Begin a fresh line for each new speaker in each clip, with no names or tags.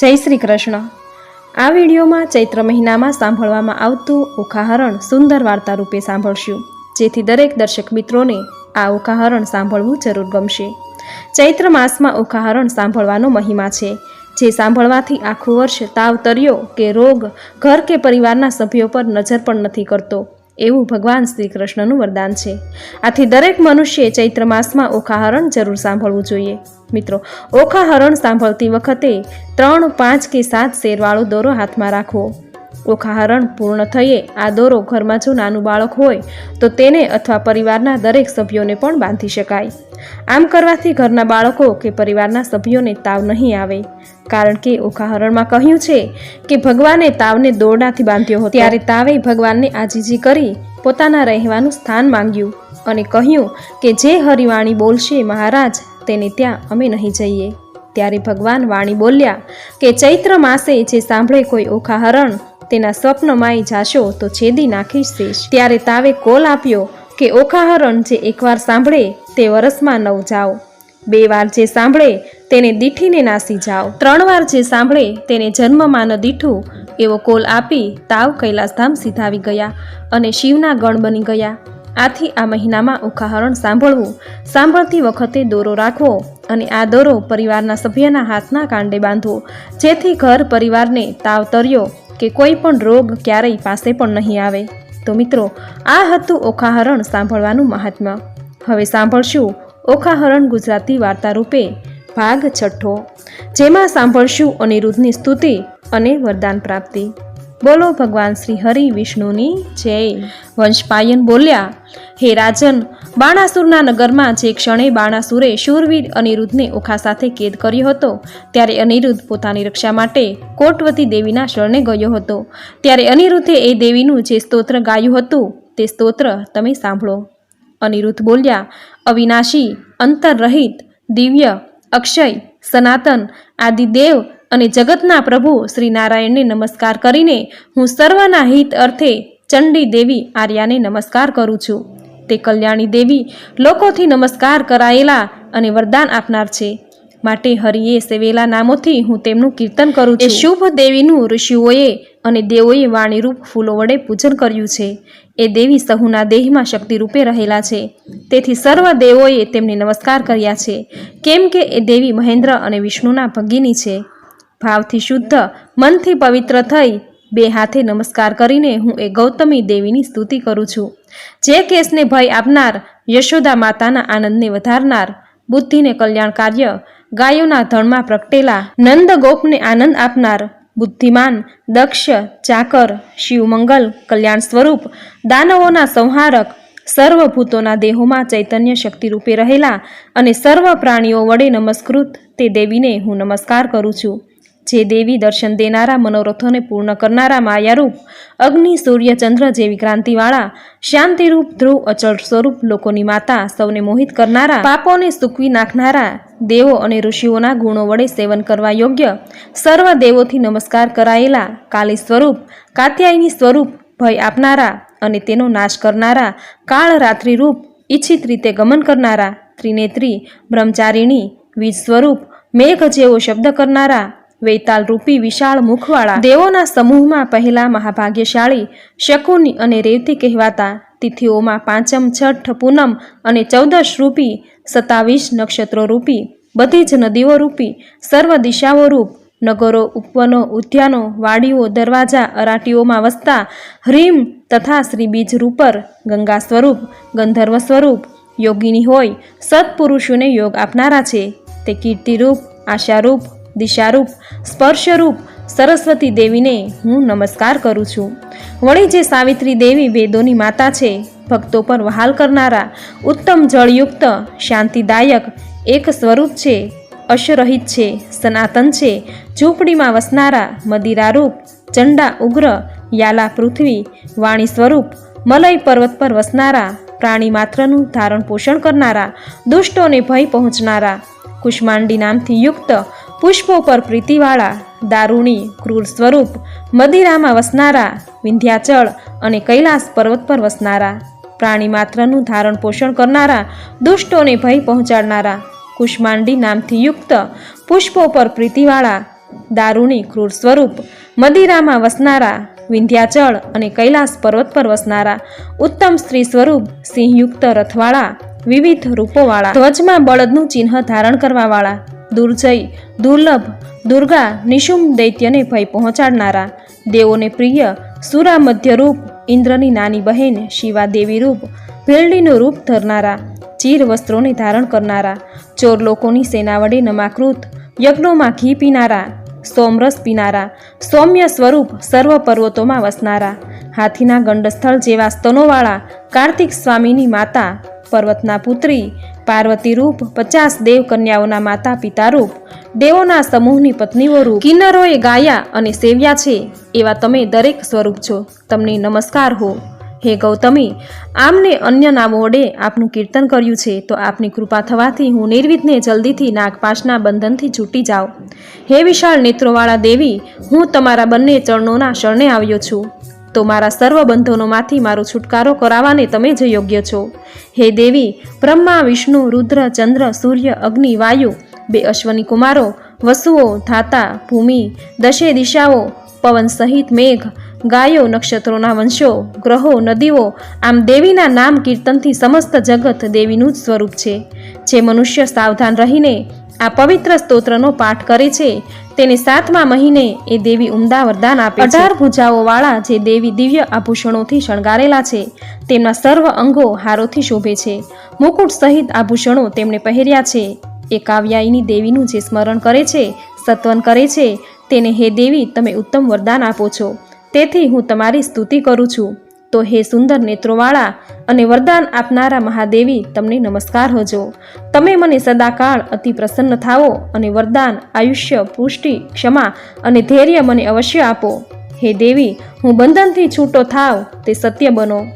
જય શ્રી કૃષ્ણ. આ વિડીયોમાં ચૈત્ર મહિનામાં સાંભળવામાં આવતું ઉખાહરણ સુંદર વાર્તા રૂપે સાંભળશું. જેથી દરેક દર્શક મિત્રોને આ ઉખાહરણ સાંભળવું જરૂર ગમશે. ચૈત્ર માસમાં ઉખાહરણ સાંભળવાનો મહિમા છે. જે સાંભળવાથી આખું વર્ષ તાવ, તર્યો કે રોગ ઘર કે પરિવારના સભ્યો પર નજર પણ નથી કરતો. એવું ભગવાન શ્રી કૃષ્ણનું વરદાન છે. આથી દરેક મનુષ્યે ચૈત્ર માસમાં ઓખાહરણ જરૂર સાંભળવું જોઈએ. મિત્રો, ઓખાહરણ સાંભળતી વખતે ત્રણ, પાંચ કે સાત શેરવાળો દોરો હાથમાં રાખવો. ઓખાહરણ પૂર્ણ થઈએ આ દોરો ઘરમાં જો નાનું બાળક હોય, તો તેને અથવા પરિવારના દરેક સભ્યોને પણ બાંધી શકાય. આમ કરવાથી ઘરના બાળકો કે પરિવારના સભ્યોને તાવ નહીં આવે. કારણ કે ઓખાહરણમાં કહ્યું છે કે ભગવાને તાવને દોરડાથી બાંધ્યો હતો. ત્યારે તાવે ભગવાનને આજીજી કરી પોતાના રહેવાનું સ્થાન માંગ્યું અને કહ્યું કે જે હરિવાણી બોલશે મહારાજ, તેને ત્યાં અમે નહીં જઈએ. ત્યારે ભગવાન વાણી બોલ્યા કે ચૈત્ર માસે જે સાંભળે કોઈ ઓખાહરણ તેના સ્વપ્નમાંય જાશો તો છેદી નાખીશ શેષ. ત્યારે તાવે કોલ આપ્યો કે, ઓખાહરણ જે એકવાર સાંભળે તે વરસમાં નવ જાઓ. બે વાર જે સાંભળે તેને દીઠીને નાસી જાઓ. ત્રણ વાર જે સાંભળે તેને જન્મમાં ન દીઠું. એવો કોલ આપી તાવ કૈલાસધામ સીધાવી ગયા અને શિવના ગણ બની ગયા. આથી આ મહિનામાં ઉખાહરણ સાંભળવું, સાંભળતી વખતે દોરો રાખવો અને આ દોરો પરિવારના સભ્યના હાથના કાંડે બાંધવો, જેથી ઘર પરિવારને તાવ તર્યો કે કોઈ પણ રોગ ક્યારેય પાસે પણ નહીં આવે. તો મિત્રો, આ હતું ઓખાહરણ સાંભળવાનું મહાત્મ્ય હવે સાંભળશું ઓખાહરણ ગુજરાતી વાર્તા રૂપે ભાગ છઠ્ઠો, જેમાં સાંભળશું અનિરુદ્ધની સ્તુતિ અને વરદાન પ્રાપ્તિ. બોલો ભગવાન શ્રી હરિ વિષ્ણુની જય. વંશપાયન બોલ્યા, હે રાજન, બાણાસુરના નગરમાં જે ક્ષણે બાણાસુરે શૂરવીર અનિરુદ્ધને ઓખા સાથે કેદ કર્યો હતો, ત્યારે અનિરુદ્ધ પોતાની રક્ષા માટે કોટવતી દેવીના શરણે ગયો હતો. ત્યારે અનિરુદ્ધે એ દેવીનું જે સ્તોત્ર ગાયું હતું, તે સ્તોત્ર તમે સાંભળો. અનિરુદ્ધ બોલ્યા, અવિનાશી, અંતરરહિત, દિવ્ય, અક્ષય, સનાતન આદિ દેવ અને જગતના પ્રભુ શ્રી નારાયણને નમસ્કાર કરીને હું સર્વના હિત અર્થે ચંડી દેવી આર્યાને નમસ્કાર કરું છું. તે કલ્યાણી દેવી લોકોથી નમસ્કાર કરાયેલા અને વરદાન આપનાર છે. માટે હરિએ સેવેલા નામોથી હું તેમનું કીર્તન કરું છું. શુભ દેવીનું ઋષિઓએ અને દેવોએ વાણીરૂપ ફૂલો વડે પૂજન કર્યું છે. એ દેવી સહુના દેહમાં શક્તિરૂપે રહેલા છે. તેથી સર્વ દેવોએ તેમને નમસ્કાર કર્યા છે. કેમ કે એ દેવી મહેન્દ્ર અને વિષ્ણુના ભગીની છે. ભાવથી શુદ્ધ, મનથી પવિત્ર થઈ, બે હાથે નમસ્કાર કરીને હું એ ગૌતમી દેવીની સ્તુતિ કરું છું. જે કેસને ભય આપનાર, યશોદા માતાના આનંદને વધારનાર, બુદ્ધિને કલ્યાણ કાર્ય, ગાયોના ધણમાં પ્રગટેલા નંદ ગોપને આનંદ આપનાર, બુદ્ધિમાન, દક્ષ, ચાકર, શિવમંગલ, કલ્યાણ સ્વરૂપ, દાનવોના સંહારક, સર્વભૂતોના દેહોમાં ચૈતન્ય શક્તિ રૂપે રહેલા અને સર્વ પ્રાણીઓ વડે નમસ્કૃત, તે દેવીને હું નમસ્કાર કરું છું. જે દેવી દર્શન દેનારા મનોરથોને પૂર્ણ કરનારા માયારૂપ, અગ્નિ, સૂર્ય, ચંદ્ર જેવી ક્રાંતિવાળા, શાંતિરૂપ, ધ્રુવ, અચળ સ્વરૂપ લોકોની માતા સૌને મોહિત કરનારા, પાપોને સૂકવી નાખનારા, દેવો અને ઋષિઓના ગુણો વડે સેવન કરવા યોગ્ય, સર્વ દેવોથી નમસ્કાર કરાયેલા કાલી સ્વરૂપ, કાત્યાયની સ્વરૂપ ભય આપનારા અને તેનો નાશ કરનારા, કાળ રાત્રિ રૂપ ઈચ્છિત રીતે ગમન કરનારા, ત્રિનેત્રી, બ્રહ્મચારિણી, વીજ સ્વરૂપ, મેઘ જેવો શબ્દ કરનારા વૈતાલ રૂપી વિશાળ મુખવાળા દેવોના સમૂહમાં પહેલા મહાભાગ્યશાળી, શકુની અને રેવતી કહેવાતા તિથિઓમાં પાંચમ, છઠ, પૂનમ અને ચૌદશ રૂપી, સત્તાવીસ નક્ષત્રો રૂપી, બધી જ નદીઓ રૂપી, સર્વ દિશાઓ રૂપ, નગરો, ઉપવનો, ઉદ્યાનો, વાડીઓ, દરવાજા, અરાટીઓમાં વસતા હ્રીમ તથા શ્રી બીજ રૂપર ગંગા સ્વરૂપ, ગંધર્વ સ્વરૂપ, યોગીની હોય, સત્પુરુષોને યોગ આપનારા છે. તે કીર્તિરૂપ, આશારૂપ દિશારૂપ, સ્પર્શરૂપ સરસ્વતી દેવીને હું નમસ્કાર કરું છું. વળી જે સાવિત્રી દેવી વેદોની માતા છે, ભક્તો પર વહાલ કરનારા ઉત્તમ જળયુક્ત, શાંતિદાયક, એક સ્વરૂપ છે અશરહિત છે, સનાતન છે, ઝૂંપડીમાં વસનારા મદિરારૂપ, ચંડા ઉગ્ર, યાલા પૃથ્વી, વાણી સ્વરૂપ, મલય પર્વત પર વસનારા, પ્રાણી માત્રનું ધારણ પોષણ કરનારા, દુષ્ટોને ભય પહોંચનારા, કુષ્માંડી નામથી યુક્ત પુષ્પો પર પ્રીતિવાળા, દારૂણી, ક્રૂર સ્વરૂપ, મદિરામાં વસનારા, વિંધ્યાચળ અને કૈલાસ પર્વત પર વસનારા, પ્રાણી માત્રનું ધારણ પોષણ કરનારા, દુષ્ટોને ભય પહોંચાડનારા, કુષ્માંડી નામથી યુક્ત, પુષ્પો પર પ્રીતિવાળા, દારૂણી, ક્રૂર સ્વરૂપ, મદિરામાં વસનારા, વિંધ્યાચળ અને કૈલાસ પર્વત પર વસનારા, ઉત્તમ સ્ત્રી સ્વરૂપ, સિંહયુક્ત રથવાળા, વિવિધ રૂપોવાળા, ધ્વજમાં બળદનું ચિહ્ન ધારણ કરવાવાળા દુર્જય દુર્લભ, દુર્ગા, નિશુમ દૈત્યને ભય પહોંચાડનારા. દેવોને પ્રિય, સુરા મધ્યરૂપ ઇન્દ્રની નાની બહેન, શિવા દેવી રૂપ ભેરડીનું રૂપ ધરનારા, ચીર વસ્ત્રોને ધારણ કરનારા, ચોર લોકોની સેના વડે નમાકૃત, યજ્ઞોમાં ઘી પીનારા, સોમરસ પીનારા, સૌમ્ય સ્વરૂપ સર્વ પર્વતોમાં વસનારા, હાથીના ગંડસ્થળ જેવા સ્તનોવાળા કાર્તિક સ્વામીની માતા, પર્વતના પુત્રી પાર્વતી રૂપ પચાસ દેવ કન્યાઓના માતા પિતા રૂપ, દેવોના સમૂહની પત્નીઓ રૂપ, કિન્નરોએ ગાયા અને સેવ્યા છે, એવા તમે દરેક સ્વરૂપ છો. તમને નમસ્કાર હો. હે ગૌતમી, આમને અન્ય નામો વડે આપનું કીર્તન કર્યું છે, તો આપની કૃપા થવાથી હું નિર્વિધને જલ્દીથી નાગપાશના બંધનથી છૂટી જાઉં. હે વિશાળ નેત્રોવાળા દેવી, હું તમારા બંને ચરણોના શરણે આવ્યો છું. તો મારા સર્વ બંધનોમાંથી મારો છુટકારો કરાવવાને તમે જ યોગ્ય છો. હે દેવી, બ્રહ્મા, વિષ્ણુ, રુદ્ર, ચંદ્ર, સૂર્ય, અગ્નિ, વાયુ, બે અશ્વની કુમારો, વસુઓ, ધાતા, ભૂમિ, દશે દિશાઓ, પવન સહિત મેઘ, ગાયો, નક્ષત્રોના વંશો, ગ્રહો, નદીઓ, આમ દેવીના નામ કીર્તનથી સમસ્ત જગત દેવીનું જ સ્વરૂપ છે. જે મનુષ્ય સાવધાન રહીને આ પવિત્ર સ્તોત્રનો પાઠ કરે છે. તેને સાતમા મહિને એ દેવી ઉમદા વરદાન આપે અઢાર ભુજાઓ વાળા જે દેવી દિવ્ય આભૂષણોથી શણગારેલા છે, તેમના સર્વ અંગો હારોથી શોભે છે. મુકુટ સહિત આભૂષણો તેમણે પહેર્યા છે. એ કાવ્યાયની દેવીનું જે સ્મરણ કરે છે, સત્વન કરે છે, તેને હે દેવી, તમે ઉત્તમ વરદાન આપો છો. તેથી હું તમારી સ્તુતિ કરું છું. તો હે સુંદર નેત્રોવાળા અને વરદાન આપનારા મહાદેવી, તમને નમસ્કાર હોજો. તમે મને સદાકાળ અતિ પ્રસન્ન થાવો અને વરદાન, આયુષ્ય, પુષ્ટિ, ક્ષમા અને ધૈર્ય મને અવશ્ય આપો. હે દેવી, હું બંધનથી છૂટો થાવ, તે સત્ય બનો.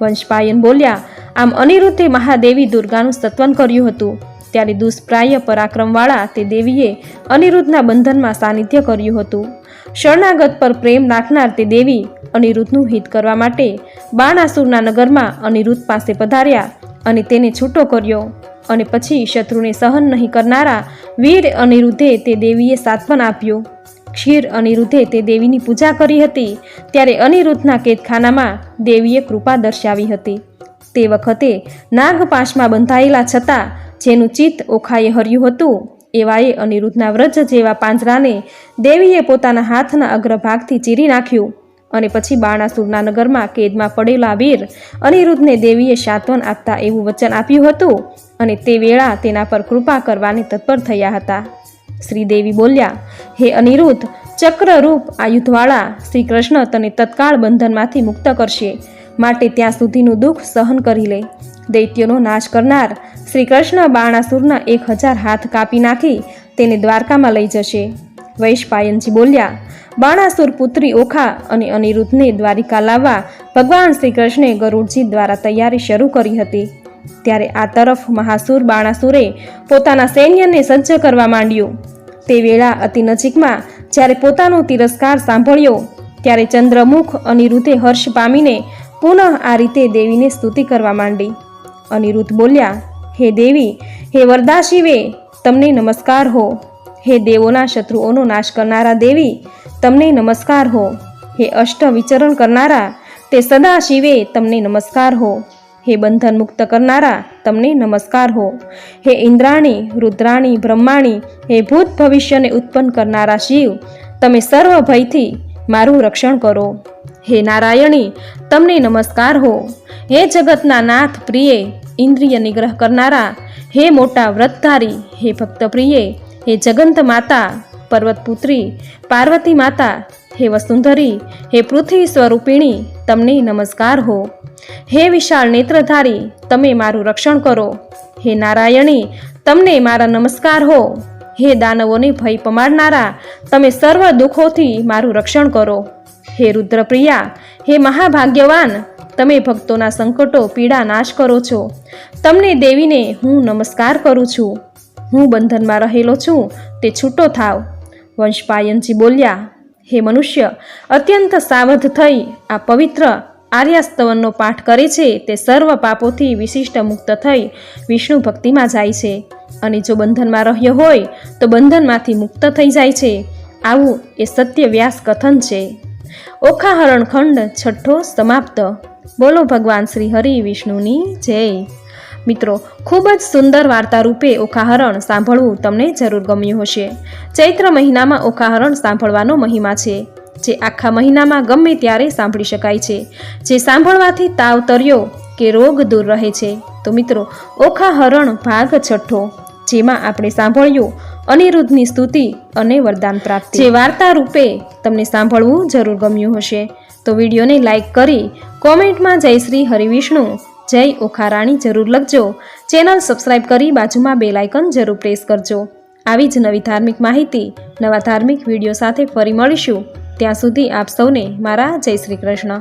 વંશપાયન બોલ્યા, આમ અનિરુદ્ધે મહાદેવી દુર્ગાનું સત્વન કર્યું હતું. ત્યારે દુષ્પ્રાય પરાક્રમવાળા તે દેવીએ અનિરુદ્ધના બંધનમાં સાનિધ્ય કર્યું હતું. શરણાગત પર પ્રેમ નાખનાર તે દેવી અનિરુદ્ધનું હિત કરવા માટે બાણાસુરના નગરમાં અનિરુદ્ધ પાસે પધાર્યા અને તેને છૂટો કર્યો અને પછી શત્રુને સહન નહીં કરનારા વીર અનિરુદ્ધે તે દેવીએ સાત્વન આપ્યું. ક્ષીર અનિરુદ્ધે તે દેવીની પૂજા કરી હતી ત્યારે અનિરુદ્ધના કેદખાનામાં દેવીએ કૃપા દર્શાવી હતી. તે વખતે નાગપાશમાં બંધાયેલા છતાં જેનું ચિત્ત ઓખાએ હર્યું હતું. એવાએ અનિરુદ્ધના વ્રજ જેવા પાંજરાને દેવીએ પોતાના હાથના અગ્રભાગથી ચીરી નાખ્યું અને પછી બાણાસુરના નગરમાં કેદમાં પડેલા વીર અનિરુદ્ધને દેવીએ સાંત્વન આપતા એવું વચન આપ્યું હતું અને તે વેળા તેના પર કૃપા કરવાની તત્પર થયા હતા. શ્રીદેવી બોલ્યા, હે અનિરુદ્ધ, ચક્રરૂપ આયુધવાળા શ્રી કૃષ્ણ તને તત્કાળ બંધનમાંથી મુક્ત કરશે. માટે ત્યાં સુધીનું દુઃખ સહન કરી લે. દૈત્યનો નાશ કરનાર શ્રી કૃષ્ણ બાણાસુરના એક હજાર હાથ કાપી નાખી તેને દ્વારકામાં લઈ જશે. વૈશપાયનજી બોલ્યા બાણાસુર પુત્રી ઓખા અને અનિરુદ્ધને દ્વારિકા લાવવા ભગવાન શ્રી કૃષ્ણે ગરુડજી દ્વારા તૈયારી શરૂ કરી હતી. ત્યારે આ તરફ મહાસુર બાણાસુરે પોતાના સૈન્યને સજ્જ કરવા માંડ્યું. તે વેળા અતિ નજીકમાં જ્યારે પોતાનો તિરસ્કાર સાંભળ્યો, ત્યારે ચંદ્રમુખ અનિરુદ્ધે હર્ષ પામીને પુનઃ આ રીતે દેવીને સ્તુતિ કરવા માંડી. અનિરુદ્ધ બોલ્યા હે દેવી, હે વરદા શિવે, તમને નમસ્કાર હો. હે દેવોના શત્રુઓનો નાશ કરનારા દેવી, તમને નમસ્કાર હો. હે અષ્ટ વિચરણ કરનારા, તે સદા શિવે, તમને નમસ્કાર હો. હે બંધન મુક્ત કરનારા, તમને નમસ્કાર હો. હે ઇન્દ્રાણી, રુદ્રાણી, બ્રહ્માણી, હે ભૂત ભવિષ્યને ઉત્પન્ન કરનારા શિવ, તમે સર્વ ભયથી મારું રક્ષણ કરો. હે નારાયણી, તમને નમસ્કાર હો. હે જગતના નાથ પ્રિય, ઇન્દ્રિય નિગ્રહ કરનારા, હે મોટા વ્રતધારી, હે ભક્ત પ્રિય, હે જગંત માતા, પર્વતપુત્રી, પાર્વતી માતા, હે વસુંધરી, હે પૃથ્વી સ્વરૂપિણી, તમને નમસ્કાર હો. હે વિશાળ નેત્રધારી, તમે મારું રક્ષણ કરો. હે નારાયણી, તમને મારા નમસ્કાર હો. હે દાનવોને ભય પમાડનારા, તમે સર્વ દુઃખોથી મારું રક્ષણ કરો. હે રુદ્રપ્રિયા, હે મહાભાગ્યવાન તમે ભક્તોના સંકટો, પીડા નાશ કરો છો. તમને દેવીને હું નમસ્કાર કરું છું. હું બંધનમાં રહેલો છું, તે છૂટો થાવ. વંશપાયનજી બોલ્યા, હે મનુષ્ય, અત્યંત સાવધ થઈ આ પવિત્ર આર્યાસ્તવનનો પાઠ કરે છે, તે સર્વ પાપોથી વિશિષ્ટ મુક્ત થઈ વિષ્ણુ ભક્તિમાં જાય છે. અને જો બંધનમાં રહ્યો હોય, તો બંધનમાંથી મુક્ત થઈ જાય છે. આવું એ સત્ય વ્યાસ કથન છે. ઓખાહરણ ખંડ છઠ્ઠો સમાપ્ત. બોલો ભગવાન શ્રી હરિ વિષ્ણુની જય. મિત્રો, ખૂબ જ સુંદર વાર્તા રૂપે ઓખાહરણ સાંભળવું તમને જરૂર ગમ્યું હશે. ચૈત્ર મહિનામાં ઓખાહરણ સાંભળવાનો મહિમા છે, જે આખા મહિનામાં ગમે ત્યારે સાંભળી શકાય છે. જે સાંભળવાથી તાવ તર્યો કે રોગ દૂર રહે છે. તો મિત્રો, ઓખાહરણ ભાગ છઠ્ઠો, જેમાં આપણે સાંભળ્યું અનિરુદ્ધની સ્તુતિ અને વરદાન પ્રાપ્તિ. જે વાર્તા રૂપે તમને સાંભળવું જરૂર ગમ્યું હશે. તો વિડીયોને લાઈક કરી કોમેન્ટમાં જય શ્રી હરિવિષ્ણુ જય ઓખારાણી જરૂર લખજો. ચેનલ સબસ્ક્રાઇબ કરી બાજુમાં બે લાઇકન જરૂર પ્રેસ કરજો. આવી જ નવી ધાર્મિક માહિતી, નવા ધાર્મિક વીડિયો સાથે ફરી મળીશું. ત્યાં સુધી આપ સૌને મારા જય શ્રી કૃષ્ણ.